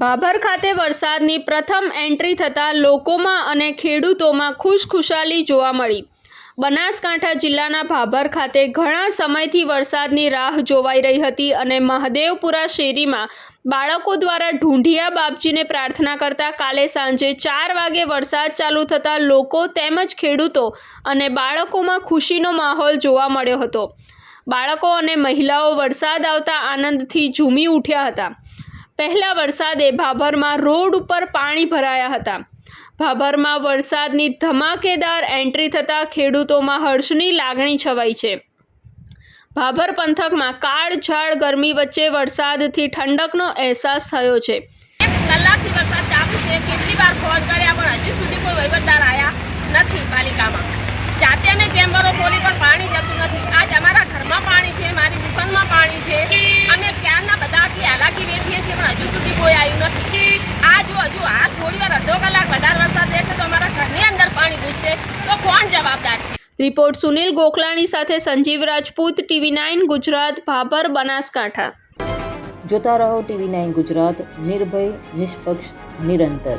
ભાભર ખાતે વરસાદની પ્રથમ એન્ટ્રી થતાં લોકોમાં અને ખેડૂતોમાં ખુશખુશાલી જોવા મળી. બનાસકાંઠા જિલ્લાના ભાભર ખાતે ઘણા સમયથી વરસાદની રાહ જોવાઈ રહી હતી અને મહાદેવપુરા શેરીમાં બાળકો દ્વારા ઢૂંઢિયા બાપજીને પ્રાર્થના કરતા કાલે સાંજે ચાર વાગે વરસાદ ચાલુ થતાં લોકો તેમજ ખેડૂતો અને બાળકોમાં ખુશીનો માહોલ જોવા મળ્યો હતો. બાળકો અને મહિલાઓ વરસાદ આવતા આનંદથી ઝૂમી ઉઠ્યા હતા. પહેલા વરસાદે ભાભરમાં રોડ ઉપર પાણી ભરાયા હતા. ભાભરમાં વરસાદની ધમાકેદાર એન્ટ્રી થતાં ખેડૂતોમાં હર્ષની લાગણી છવાઈ છે. ભાભર પંથકમાં કાળઝાળ ગરમી વચ્ચે વરસાદથી ઠંડકનો અહેસાસ થયો છે. કલાકથી વરસાદ ચાલુ છે. કેટલી વાર ફોન કર્યા પણ હજી સુધી થોડી વાર અડધો કલાક વધારે વરસાદ રહેશે તો અમારા ઘરની અંદર પાણી ઘૂસશે. તો કોણ જવાબદાર છે? રિપોર્ટ સુનિલ ગોખલાણી સાથે સંજીવ રાજપૂત ટીવી નાઇન ગુજરાત ભાભર બનાસકાંઠા. જોતા રહો ટીવી નાઇન ગુજરાત નિર્ભય નિષ્પક્ષ નિરંતર.